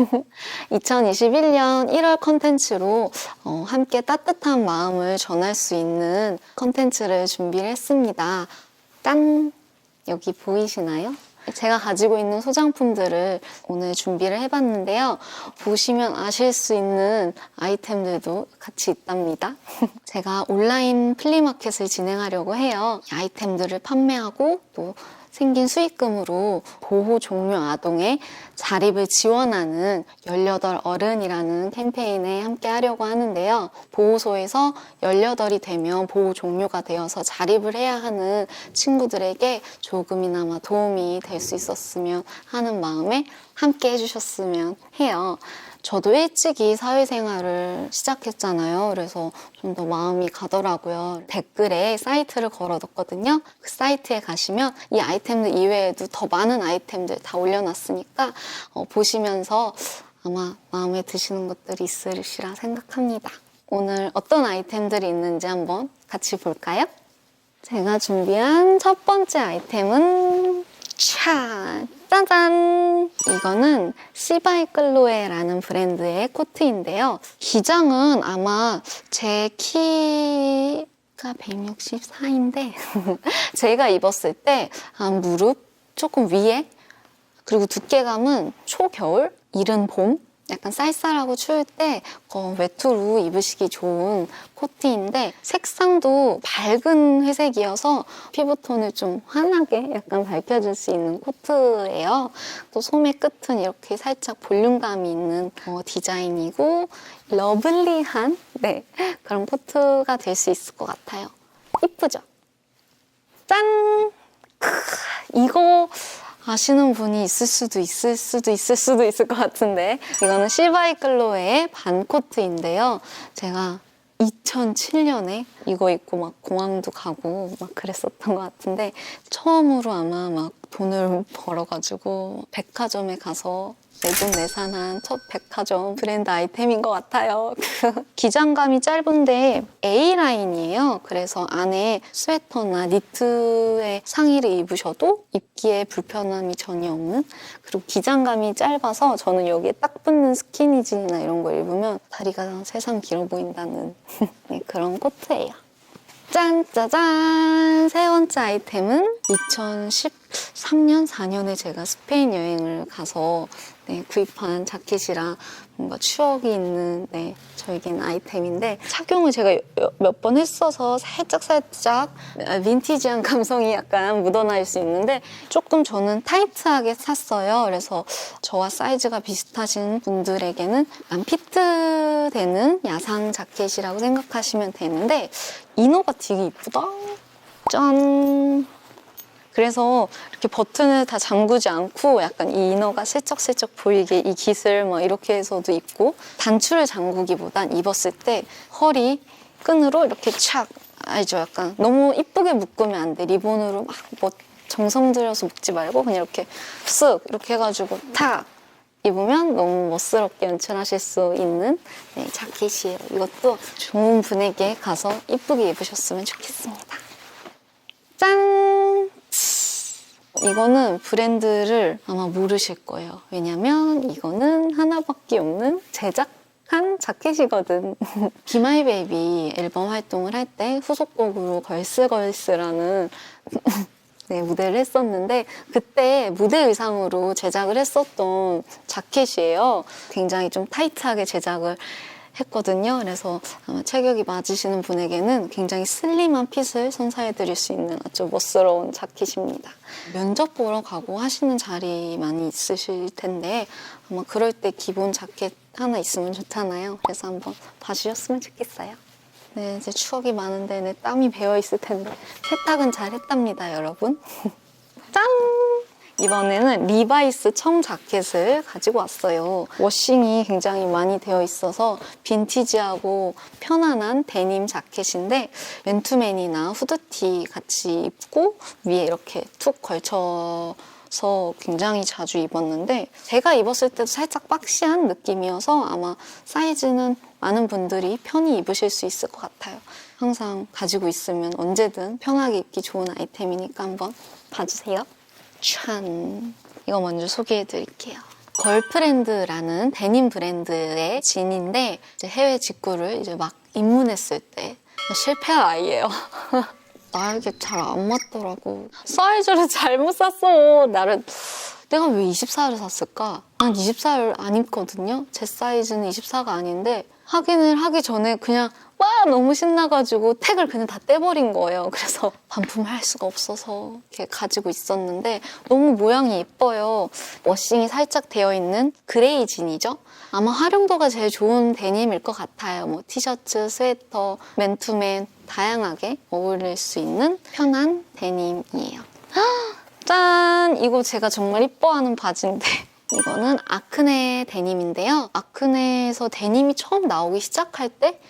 2021년 1월 컨텐츠로 어, 함께 따뜻한 마음을 전할 수 있는 컨텐츠를 준비를 했습니다. 짠! 여기 보이시나요? 제가 가지고 있는 소장품들을 오늘 준비를 해봤는데요. 보시면 아실 수 있는 아이템들도 같이 있답니다. 제가 온라인 플리마켓을 진행하려고 해요. 이 아이템들을 판매하고 또 생긴 수익금으로 보호 종료 아동의 자립을 지원하는 18 어른이라는 캠페인에 함께 하려고 하는데요. 보호소에서 18이 되면 보호 종료가 되어서 자립을 해야 하는 친구들에게 조금이나마 도움이 될 수 있었으면 하는 마음에 함께 해주셨으면 해요. 저도 일찍이 사회생활을 시작했잖아요. 그래서 좀 더 마음이 가더라고요. 댓글에 사이트를 걸어뒀거든요. 그 사이트에 가시면 이 아이템들 이외에도 더 많은 아이템들 다 올려놨으니까 어, 보시면서 아마 마음에 드시는 것들이 있으시라 생각합니다. 오늘 어떤 아이템들이 있는지 한번 같이 볼까요? 제가 준비한 첫 번째 아이템은 차 짜잔! 이거는 시바이클로에라는 브랜드의 코트인데요. 기장은 아마 제 키가 164인데 제가 입었을 때 한 무릎 조금 위에 그리고 두께감은 초겨울, 이른 봄 약간 쌀쌀하고 추울 때 어, 외투로 입으시기 좋은 코트인데 색상도 밝은 회색이어서 피부톤을 좀 환하게 약간 밝혀줄 수 있는 코트예요. 또 소매 끝은 이렇게 살짝 볼륨감이 있는 어, 디자인이고 러블리한 네, 그런 코트가 될 수 있을 것 같아요. 이쁘죠? 짠! 크, 이거 아시는 분이 있을 수도 있을 수도 있을 수도 있을 것 같은데 이거는 실바이 클로의 반코트인데요. 제가 2007년에 이거 입고 막 공항도 가고 막 그랬었던 것 같은데 처음으로 아마 막 돈을 벌어가지고 백화점에 가서 내돈내산한 첫 백화점 브랜드 아이템인 것 같아요. 기장감이 짧은데 A라인이에요. 그래서 안에 스웨터나 니트의 상의를 입으셔도 입기에 불편함이 전혀 없는 그리고 기장감이 짧아서 저는 여기에 딱 붙는 스키니진이나 이런 걸 입으면 다리가 세상 길어 보인다는 네, 그런 코트예요. 짠, 짜잔! 세 번째 아이템은 2013년, 4년에 제가 스페인 여행을 가서 네, 구입한 자켓이라 뭔가 추억이 있는 네, 저에겐 아이템인데 착용을 제가 몇 번 했어서 살짝 살짝 빈티지한 감성이 약간 묻어날 수 있는데 조금 저는 타이트하게 샀어요. 그래서 저와 사이즈가 비슷하신 분들에게는 약간 피트되는 야상 자켓이라고 생각하시면 되는데 이너가 되게 이쁘다. 짠! 그래서 이렇게 버튼을 다 잠그지 않고 약간 이 이너가 슬쩍슬쩍 보이게 이 깃을 뭐 이렇게 해서도 입고 단추를 잠그기보단 입었을 때 허리 끈으로 이렇게 착 알죠? 약간 너무 이쁘게 묶으면 안 돼. 리본으로 막 뭐 정성 들여서 묶지 말고 그냥 이렇게 쓱 이렇게 해가지고 탁 입으면 너무 멋스럽게 연출하실 수 있는 네, 자켓이에요. 이것도 좋은 분에게 가서 이쁘게 입으셨으면 좋겠습니다. 짠! 이거는 브랜드를 아마 모르실 거예요. 왜냐면 이거는 하나밖에 없는 제작 한 자켓이거든. 기마이 베이비 앨범 활동을 할 때 후속곡으로 걸스걸스라는 네, 무대를 했었는데 그때 무대 의상으로 제작을 했었던 자켓이에요. 굉장히 좀 타이트하게 제작을 했거든요. 그래서 아마 체격이 맞으시는 분에게는 굉장히 슬림한 핏을 선사해 드릴 수 있는 아주 멋스러운 자켓입니다. 면접 보러 가고 하시는 자리 많이 있으실 텐데 아마 그럴 때 기본 자켓 하나 있으면 좋잖아요. 그래서 한번 봐주셨으면 좋겠어요. 네, 이제 추억이 많은데 내 땀이 배어 있을 텐데 세탁은 잘 했답니다, 여러분. 짠! 이번에는 리바이스 청 자켓을 가지고 왔어요. 워싱이 굉장히 많이 되어 있어서 빈티지하고 편안한 데님 자켓인데 맨투맨이나 후드티 같이 입고 위에 이렇게 툭 걸쳐 서 굉장히 자주 입었는데 제가 입었을 때도 살짝 박시한 느낌이어서 아마 사이즈는 많은 분들이 편히 입으실 수 있을 것 같아요. 항상 가지고 있으면 언제든 편하게 입기 좋은 아이템이니까 한번 봐주세요. 짠. 이거 먼저 소개해 드릴게요. 걸프렌드라는 데님 브랜드의 진인데 이제 해외 직구를 이제 막 입문했을 때 실패한 아이예요. 나에게 잘 안 맞더라고. 사이즈를 잘못 샀어. 나를 내가 왜 24를 샀을까? 난 24를 안 입거든요. 제 사이즈는 24가 아닌데 확인을 하기 전에 그냥 와 너무 신나가지고 택을 그냥 다 떼버린 거예요. 그래서 반품을 할 수가 없어서 이렇게 가지고 있었는데 너무 모양이 예뻐요. 워싱이 살짝 되어 있는 그레이 진이죠. 아마 활용도가 제일 좋은 데님일 것 같아요. 뭐 티셔츠, 스웨터, 맨투맨 다양하게 어울릴 수 있는 편한 데님이에요. 짠! 이거 제가 정말 이뻐하는 바지인데 이거는 아크네 데님인데요. 아크네에서 데님이 처음 나오기 시작할 때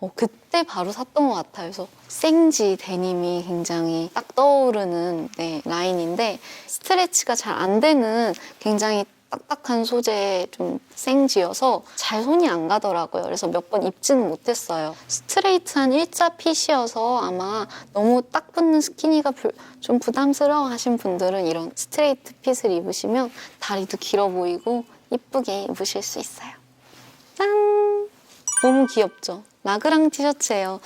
어, 그때 바로 샀던 것 같아요. 그래서 생지 데님이 굉장히 딱 떠오르는 네, 라인인데 스트레치가 잘 안 되는 굉장히 딱딱한 소재의 좀 생지여서 잘 손이 안 가더라고요. 그래서 몇 번 입지는 못했어요. 스트레이트한 일자 핏이어서 아마 너무 딱 붙는 스키니가 불- 좀 부담스러워 하신 분들은 이런 스트레이트 핏을 입으시면 다리도 길어 보이고 이쁘게 입으실 수 있어요. 짠! 너무 귀엽죠? 라그랑 티셔츠예요.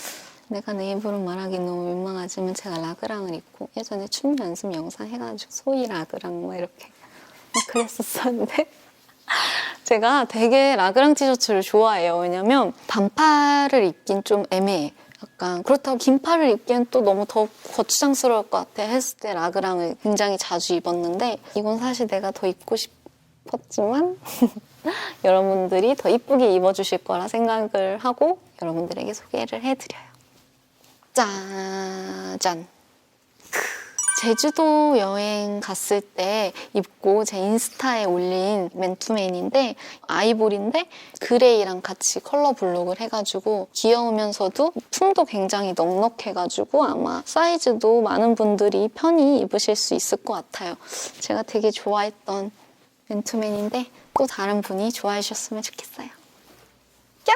내가 내 입으로 말하기 너무 민망하지만 제가 라그랑을 입고 예전에 춤 연습 영상 해가지고 소희 라그랑 막 이렇게 막 그랬었었는데 제가 되게 라그랑 티셔츠를 좋아해요. 왜냐면 반팔을 입긴 좀 애매해. 약간 그렇다고 긴팔을 입기엔 또 너무 더 거추장스러울 것 같아. 했을 때 라그랑을 굉장히 자주 입었는데 이건 사실 내가 더 입고 싶었지만 여러분들이 더 이쁘게 입어주실 거라 생각을 하고 여러분들에게 소개를 해드려요. 짜잔. 제주도 여행 갔을 때 입고 제 인스타에 올린 맨투맨인데 아이보리인데 그레이랑 같이 컬러 블록을 해가지고 귀여우면서도 품도 굉장히 넉넉해가지고 아마 사이즈도 많은 분들이 편히 입으실 수 있을 것 같아요. 제가 되게 좋아했던 맨투맨인데 또 다른 분이 좋아해 주셨으면 좋겠어요. 야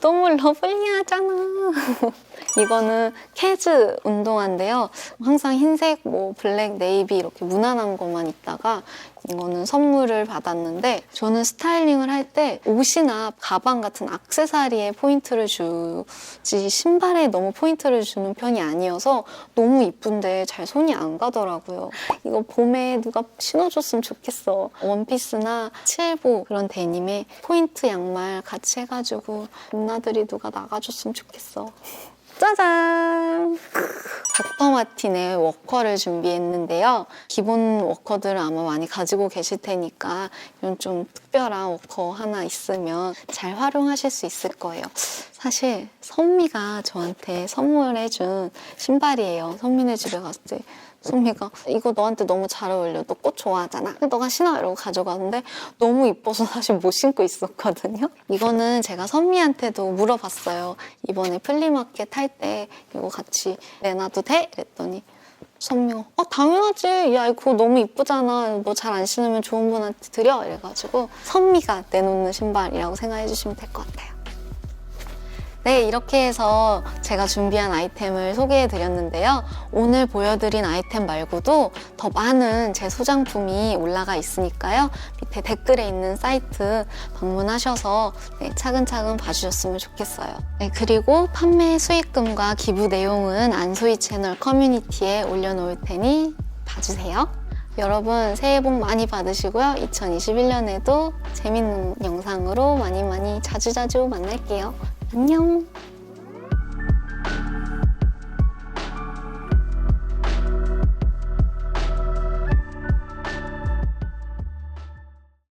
너무 러블리하잖아. 이거는 캐즈 운동화인데요. 항상 흰색, 뭐 블랙, 네이비 이렇게 무난한 것만 입다가 이거는 선물을 받았는데 저는 스타일링을 할 때 옷이나 가방 같은 악세사리에 포인트를 주지 신발에 너무 포인트를 주는 편이 아니어서 너무 이쁜데 잘 손이 안 가더라고요. 이거 봄에 누가 신어줬으면 좋겠어. 원피스나 칠보 그런 데님에 포인트 양말 같이 해가지고 누나들이 누가 나가줬으면 좋겠어. 짜잔! 닥터 마틴의 워커를 준비했는데요. 기본 워커들을 아마 많이 가지고 계실 테니까 이런 좀 특별한 워커 하나 있으면 잘 활용하실 수 있을 거예요. 사실 선미가 저한테 선물해준 신발이에요. 선미네 집에 갔을 때 선미가 이거 너한테 너무 잘 어울려. 너 꽃 좋아하잖아. 너가 신어 이러고 가져가는데 너무 이뻐서 사실 못 신고 있었거든요. 이거는 제가 선미한테도 물어봤어요. 이번에 플리마켓 할 때 이거 같이 내놔도 돼? 이랬더니 선미가 아 당연하지. 야 이거 너무 이쁘잖아. 뭐 잘 안 신으면 좋은 분한테 드려. 이래가지고 선미가 내놓는 신발이라고 생각해 주시면 될 것 같아요. 네, 이렇게 해서 제가 준비한 아이템을 소개해 드렸는데요. 오늘 보여드린 아이템 말고도 더 많은 제 소장품이 올라가 있으니까요. 밑에 댓글에 있는 사이트 방문하셔서 네, 차근차근 봐주셨으면 좋겠어요. 네, 그리고 판매 수익금과 기부 내용은 안소희 채널 커뮤니티에 올려놓을 테니 봐주세요. 여러분 새해 복 많이 받으시고요. 2021년에도 재밌는 영상으로 많이 많이 자주자주 만날게요. 안녕!